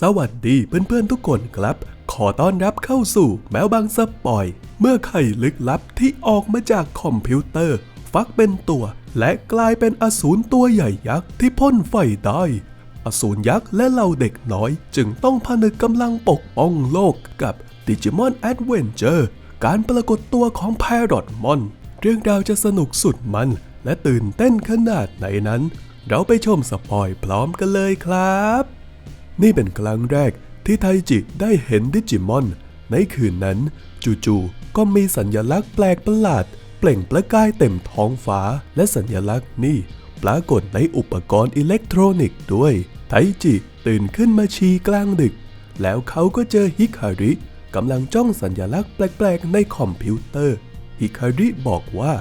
สวัสดีเพื่อนๆทุกคนครับ ขอต้อนรับเข้าสู่แมวบางสปอย เมื่อไข่ลึกลับที่ออกมาจากคอมพิวเตอร์ ฟักเป็นตัว และกลายเป็นอสูรตัวใหญ่ยักษ์ที่พ่นไฟได้ อสูรยักษ์และเหล่าเด็กน้อย จึงต้องผนึกกำลังปกป้องโลกกับดิจิมอนแอดเวนเจอร์การปรากฏตัวของแพรอดมอน เรื่องราวจะสนุกสุดมัน และตื่นเต้นขนาดไหนนั้น เราไปชมสปอยพร้อมกันเลยครับ นี่เป็นครั้งแรกที่ไทจิได้เห็นดิจิมอน ในคืนนั้น จู่ๆก็มีสัญญลักษณ์แปลกประหลาด เปล่งประกายเต็มท้องฟ้า และสัญลักษณ์นี่ปรากฏในอุปกรณ์อิเล็กทรอนิกส์ด้วย ไทจิตื่นขึ้นมาชีกลางดึก แล้วเขาก็เจอฮิคาริกำลังจ้องสัญญลักษณ์แปลกๆในคอมพิวเตอร์ ฮิคาริบอกว่า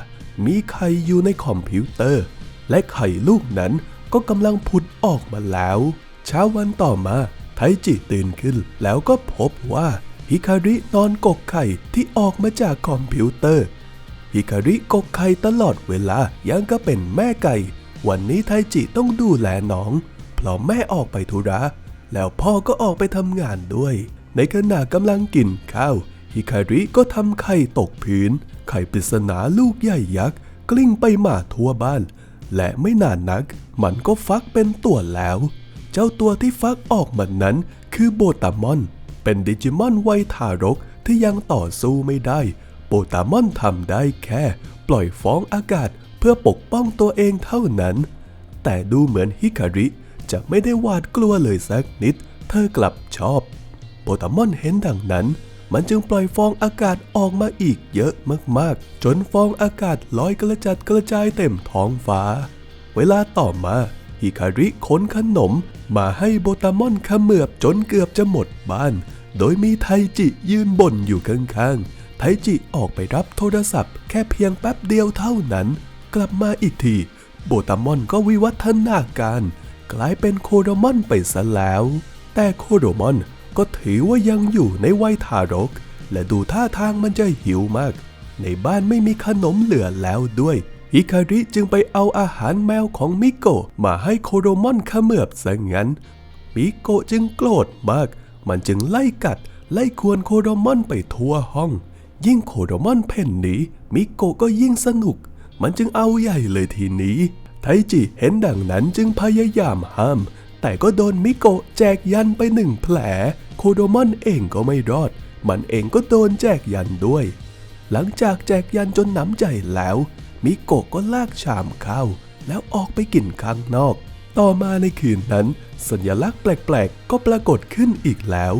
มีไข่อยู่ในคอมพิวเตอร์ และไข่ลูกนั้นก็กำลังผุดออกมาแล้ว เช้าวันต่อมาไทจิตื่นขึ้นแล้วก็พบว่าฮิคารินอนกกไข่ที่ออกมาจากคอมพิวเตอร์ฮิคาริกกไข่ตลอดเวลายังก็เป็นแม่ไก่ วันนี้ไทจิต้องดูแลน้อง เพราะแม่ออกไปธุระ แล้วพ่อก็ออกไปทำงานด้วย ในขณะกำลังกินข้าวฮิคาริก็ทำไข่ตกพื้น ไข่ปริศนาลูกใหญ่ยักษ์กลิ้งไปมาทั่วบ้าน และไม่นานนัก มันก็ฟักเป็นตัวแล้ว เจ้าตัวที่ฟักออกมานั้นคือโบตามอน เป็นดิจิมอนวัยทารกที่ยังต่อสู้ไม่ได้ โบตามอนทำได้แค่ ปล่อยฟ้องอากาศเพื่อปกป้องตัวเองเท่านั้น แต่ดูเหมือนฮิคาริจะไม่ได้หวาดกลัวเลยสักนิด เธอกลับชอบโบตามอนเห็นดังนั้น มันจึงปล่อยฟองอากาศออกมาอีกเยอะมากๆ จนฟองอากาศลอยกระจัดกระจายเต็มท้องฟ้า เวลาต่อมา ฮิคาริขนขนมมาให้โบตามอนขมือบจนเกือบจะหมดบ้าน โดยมีไทจิยืนบ่นอยู่ข้างๆ ไทจิออกไปรับโทรศัพท์ แค่เพียงแป๊บเดียวเท่านั้น กลับมาอีกที โบตามอนก็วิวัฒนาการ กลายเป็นโคโดมอนไปซะแล้ว แต่โคโดมอนก็ถือว่ายังอยู่ในวัยทารก และดูท่าทางมันจะหิวมาก ในบ้านไม่มีขนมเหลือแล้วด้วย ฮิคาริจึงไปเอาอาหารแมวของมิโกะมาให้โคโดมอนขมือบซะงั้น มิโกะจึงโกรธมาก มันจึงไล่กัด ไล่ควรโคโดมอนไปทั่วห้อง ยิ่งโคโดมอนเพ่นหนีมิโกะก็ยิ่งสนุก มันจึงเอาใหญ่เลยทีนี้ ไทจิเห็นดังนั้นจึงพยายามห้าม แต่ก็โดนมิโกะแจกยันไปหนึ่งแผล โคโดมอนเองก็ไม่รอด มันเองก็โดนแจกยันด้วย หลังจากแจกยันจนน้ำใจแล้ว มิโกะก็ลากชามข้าวแล้วออกไปกินข้างนอก ต่อมาในคืนนั้น สัญลักษณ์แปลกๆ ก็ปรากฏขึ้นอีกแล้ว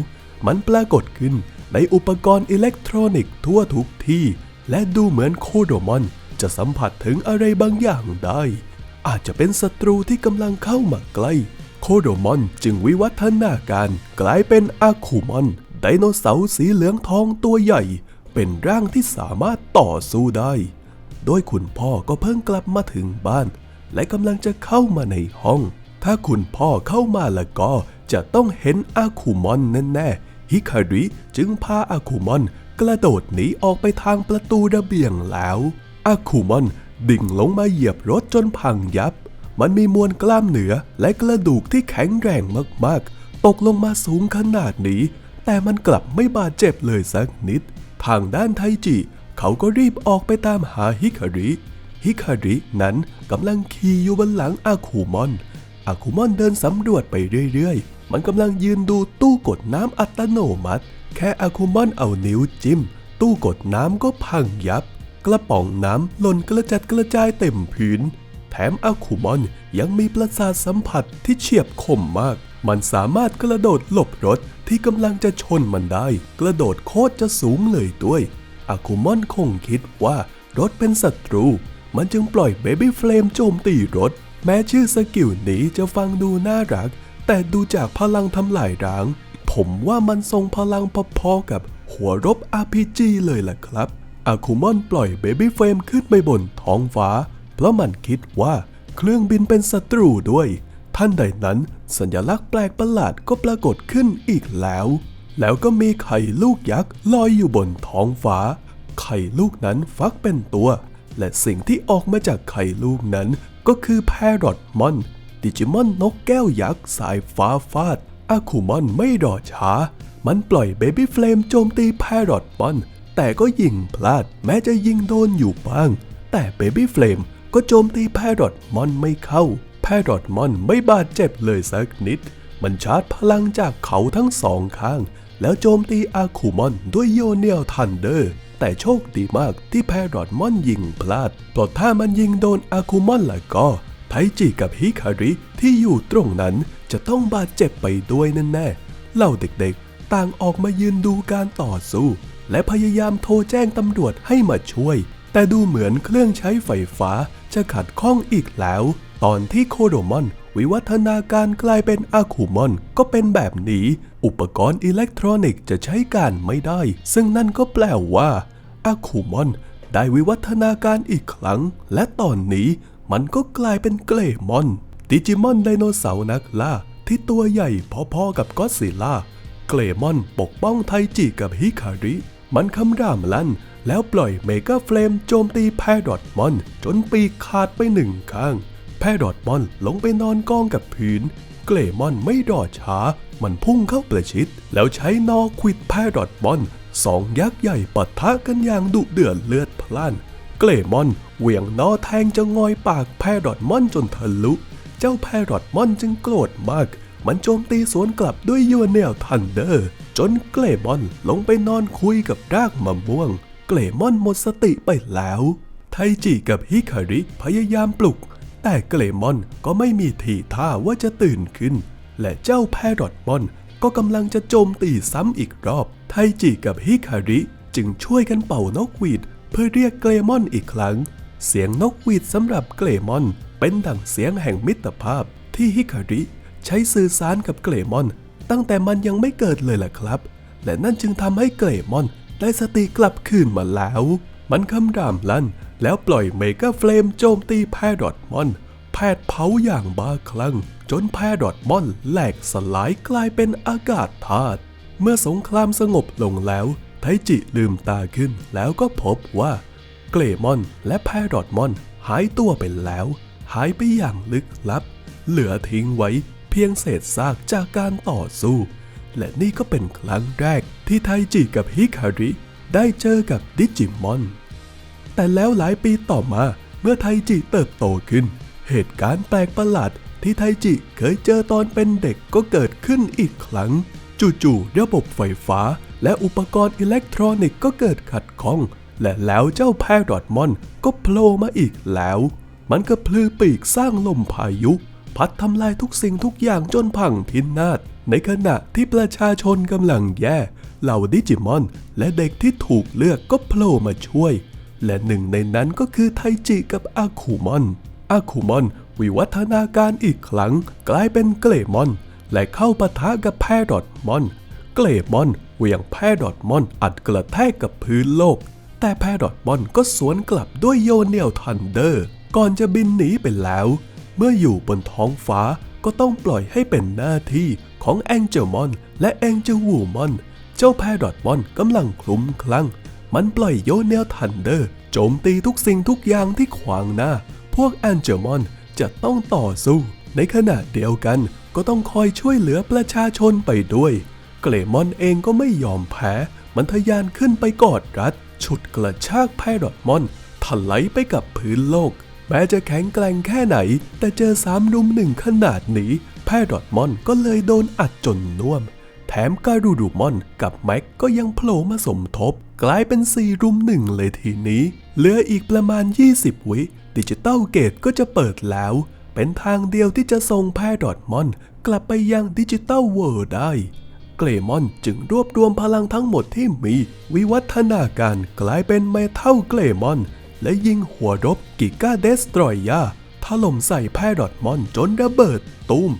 มันปรากฏขึ้นในอุปกรณ์อิเล็กทรอนิกส์ทั่วทุกที่ และดูเหมือนโคโดมอนจะสัมผัสถึงอะไรบางอย่างได้ อาจจะเป็นศัตรูที่กำลังเข้ามาใกล้ โคโดมอนจึงวิวัฒนาการกลายเป็นอาคูมอน ไดโนเสาร์สีเหลืองทองตัวใหญ่ เป็นร่างที่สามารถต่อสู้ได้ โดยคุณพ่อก็เพิ่งกลับมาถึงบ้าน และกำลังจะเข้ามาในห้อง ถ้าคุณพ่อเข้ามาแล้วก็จะต้องเห็นอาคูมอนแน่ๆฮิคาริจึงพาอาคูมอนกระโดดหนีออกไปทางประตูระเบียงแล้วอาคูมอนดิ่งลงมาเหยียบรถจนพังยับ มันมีมวลกล้ามเนื้อและกระดูกที่แข็งแรงมากๆ ตกลงมาสูงขนาดนี้ แต่มันกลับไม่บาดเจ็บเลยสักนิด ทางด้านไทจิ เขาก็รีบออกไปตามหาฮิคาริ ฮิคารินั้นกำลังขี่อยู่บนหลังอาคูมอน อาคูมอนเดินสำรวจไปเรื่อยๆ มันกำลังยืนดูตู้กดน้ำอัตโนมัติ แค่อาคูมอนเอานิ้วจิ้ม ตู้กดน้ำก็พังยับ กระป๋องน้ำหล่นกระจัดกระจายเต็มพื้น แถมอาคูมอนยังมีประสาทสัมผัสที่เฉียบคมมาก มันสามารถกระโดดหลบรถที่กำลังจะชนมันได้ กระโดดโคตรจะสูงเลยด้วย อาคูมอนคงคิดว่ารถเป็นศัตรู มันจึงปล่อยเบบี้เฟลมโจมตีรถ แม้ชื่อสกิลนี้จะฟังดูน่ารัก แต่ดูจากพลังทำลายร้าง ผมว่ามันทรงพลังพอๆกับหัวรบ RPG เลยล่ะครับ อาคูมอนปล่อยเบบี้เฟรมขึ้นไปบนท้องฟ้า เพราะมันคิดว่าเครื่องบินเป็นศัตรูด้วย ท่านใดนั้นสัญลักษณ์แปลกประหลาดก็ปรากฏขึ้นอีกแล้ว แล้วก็มีไข่ลูกยักษ์ลอยอยู่บนท้องฟ้า ไข่ลูกนั้นฟักเป็นตัว และสิ่งที่ออกมาจากไข่ลูกนั้นก็คือแพรอดมอน ดิจิมอนนกแก้วยักษ์สายฟ้าฟาดอาคูมอนไม่รอช้า มันปล่อยเบบี้เฟลมโจมตีแพรอตมอน แต่ก็ยิงพลาดแม้จะยิงโดนอยู่บ้าง แต่เบบี้เฟลมก็โจมตีแพรอตมอนไม่เข้า แพรอตมอนไม่บาดเจ็บเลยสักนิด มันชาร์จพลังจากเขาทั้งสองข้าง แล้วโจมตีอาคูมอนด้วยโยเนียลทันเดอร์ แต่โชคดีมากที่แพรอตมอนยิงพลาดเพราะถ้ามันยิงโดนอาคูมอนล่ะก็ ไทจิกับฮิคาริที่อยู่ตรงนั้นจะต้องบาดเจ็บไปด้วยแน่ๆเหล่าเด็กๆ ต่างออกมายืนดูการต่อสู้ และพยายามโทรแจ้งตำรวจให้มาช่วย แต่ดูเหมือนเครื่องใช้ไฟฟ้าจะขัดข้องอีกแล้ว ตอนที่โคโดมอน วิวัฒนาการกลายเป็นอาคูมอนก็เป็นแบบนี้ อุปกรณ์อิเล็กทรอนิกส์จะใช้การไม่ได้ ซึ่งนั่นก็แปลว่าอาคูมอนได้วิวัฒนาการอีกครั้ง และตอนนี้มันก็กลายเป็นเกลมอน ดิจิมอนไดโนเสาร์นักล่า ที่ตัวใหญ่พอๆกับก็อดซิลล่า เกลมอนปกป้องไทจิกับฮิคาริ มันคำรามลั่น แล้วปล่อยเมกาเฟลมโจมตีแพรดอตมอน จนปีกขาดไปหนึ่งข้าง แพรดอตมอนลงไปนอนกองกับพื้น เกลมอนไม่รอช้า มันพุ่งเข้าประชิด แล้วใช้นอควิดแพรดอตมอนสองยักษ์ใหญ่ปะทะกันอย่างดุเดือดเลือดพล่าน เกลมอนเหวี่ยงนอแทงจะงอยปากแพรดอตมอนจนทะลุ เจ้าแพรอตมอนจึงโกรธมาก มันโจมตีสวนกลับด้วยยูเนลทันเดอร์ จนเกลมอนลงไปนอนคุยกับรากมะม่วง เกลมอนหมดสติไปแล้ว ไทจิกับฮิคาริพยายามปลุก แต่เกลมอนก็ไม่มีทีท่าว่าจะตื่นขึ้น และเจ้าแพรอตมอนก็กำลังจะโจมตีซ้ำอีกรอบ ไทจิกับฮิคาริจึงช่วยกันเป่านกหวีด เพื่อเรียกเกลมอนอีกครั้ง เสียงนกหวีดสำหรับเกลมอน เป็นดั่งเสียงแห่งมิตรภาพที่ฮิคาริใช้สื่อสารกับเกลมอน ตั้งแต่มันยังไม่เกิดเลยล่ะครับ และนั่นจึงทำให้เกลมอนได้สติกลับคืนมาแล้ว มันคำรามลั่น แล้วปล่อยเมกาเฟลมโจมตีแพดอตมอนแผดเผาอย่างบ้าคลั่ง จนแพดอตมอนแหลกสลายกลายเป็นอากาศธาตุ เมื่อสงครามสงบลงแล้ว ไทจิลืมตาขึ้นแล้วก็พบว่า เกลมอนและแพรอตมอนหายตัวไปแล้ว หายไปอย่างลึกลับ เหลือทิ้งไว้เพียงเศษซากจากการต่อสู้ และนี่ก็เป็นครั้งแรกที่ไทจิกับฮิคาริได้เจอกับดิจิมอน แต่แล้วหลายปีต่อมา เมื่อไทจิเติบโตขึ้น เหตุการณ์แปลกประหลาดที่ไทจิเคยเจอตอนเป็นเด็กก็เกิดขึ้นอีกครั้ง จู่ๆระบบไฟฟ้า และอุปกรณ์อิเล็กทรอนิกส์ก็เกิดขัดข้อง และแล้วเจ้าแพรอดมอนก็โผล่มาอีกแล้ว มันก็พลือปีกสร้างลมพายุ พัดทำลายทุกสิ่งทุกอย่างจนพังพินาศในขณะที่ประชาชนกำลังแย่ เหล่าดิจิมอน และเด็กที่ถูกเลือกก็โผล่มาช่วย และหนึ่งในนั้นก็คือไทจิกับอาคูมอนอาคูมอนวิวัฒนาการอีกครั้ง กลายเป็นเกลมอน และเข้าปะทะกับแพรดอตมอน เกลมอนเหวี่ยงแพรดอตมอนอัดกระแทกกับพื้นโลก แต่แพรดอตมอนก็สวนกลับด้วยโยเนียลทันเดอร์ ก่อนจะบินหนีไปแล้ว เมื่ออยู่บนท้องฟ้าก็ต้องปล่อยให้เป็นหน้าที่ของแองเจลมอนและแองเจลวูมอน เจ้าแพรดอตมอนกำลังคลุ้มคลั่ง มันปล่อยโยเนียลทันเดอร์ โจมตีทุกสิ่งทุกอย่างที่ขวางหน้า พวกแองเจลมอนจะต้องต่อสู้ ในขณะเดียวกันก็ต้องคอยช่วยเหลือประชาชนไปด้วย เกลมอนเองก็ไม่ยอมแพ้ มันทะยานขึ้นไปกอดรัด ฉุดกระชากแพรอดมอนถลายไปกับพื้นโลก แม้จะแข็งแกร่งแค่ไหน แต่เจอสามรุมหนึ่งขนาดนี้ แพรอดมอนก็เลยโดนอัดจนน่วม แถมการูดูมอนกับแม็กก็ยังโผล่มาสมทบ กลายเป็นสี่รุมหนึ่งเลยทีนี้ เหลืออีกประมาณ 20 วิ ดิจิตอลเกตก็จะเปิดแล้ว เป็นทางเดียวที่จะส่งแพรอดมอน กลับไปยังดิจิตอลเวิร์ได้ เกลมอนจึงรวบรวมพลังทั้งหมดที่มี วิวัฒนาการกลายเป็นเมทัลเกลมอน และยิงหัวรบกิก้าเดสตรอยยาถล่มใส่แพรอดมอนจนระเบิดตูม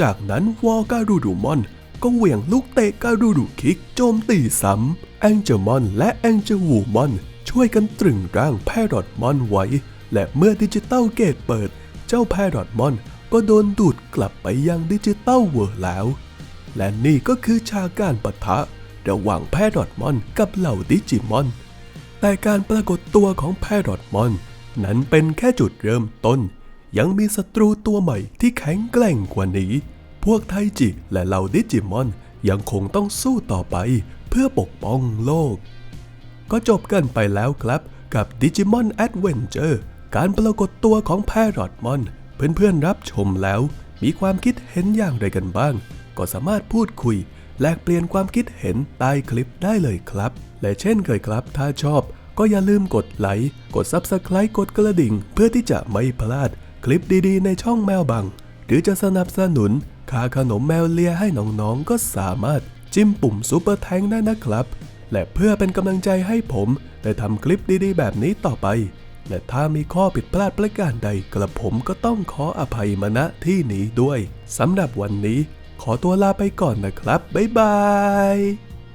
จากนั้นวอการูดูมอน ก็เหวี่ยงลูกเตะการูดูคิกโจมตีซ้ำแองเจลมอนและแองเจวูมอนช่วยกันตรึงร่างแพรอดมอนไว้ และเมื่อดิจิตอลเกตเปิด เจ้าแพรอดมอนก็โดนดูดกลับไปยังดิจิตอลเวิร์แล้ว และนี่ก็คือฉากการปะทะ ระหว่างแพรอดมอนกับเหล่าดิจิมอน แต่การปรากฏตัวของแพรอดมอนนั้นเป็นแค่จุดเริ่มต้น ยังมีศัตรูตัวใหม่ที่แข็งแกร่งกว่านี้ พวกไทจิและเหล่าดิจิมอน ยังคงต้องสู้ต่อไปเพื่อปกป้องโลก ก็จบกันไปแล้วครับกับ Digimon Adventure การปรากฏตัวของ Parrotmon เพื่อนๆรับชมแล้ว มีความคิดเห็นอย่างไรกันบ้าง ก็สามารถพูดคุย แลกเปลี่ยนความคิดเห็นใต้คลิปได้เลยครับ และเช่นเคยครับ ถ้าชอบก็อย่าลืมกดไลค์ กด Subscribe กดกระดิ่ง เพื่อที่จะไม่พลาดคลิปดีๆ ในช่องแมวบัง หรือจะสนับสนุนค่าขนมแมวเลียให้น้องๆ ก็สามารถจิ้มปุ่มซุปเปอร์แทงได้นะครับ และเพื่อเป็นกำลังใจให้ผมได้ทำคลิปดีๆ แบบนี้ต่อไป และถ้ามีข้อผิดพลาดประการใดกระผมก็ต้องขออภัยมาณที่นี้ด้วยสำหรับวันนี้ ขอตัวลาไปก่อนนะครับ บ๊ายบาย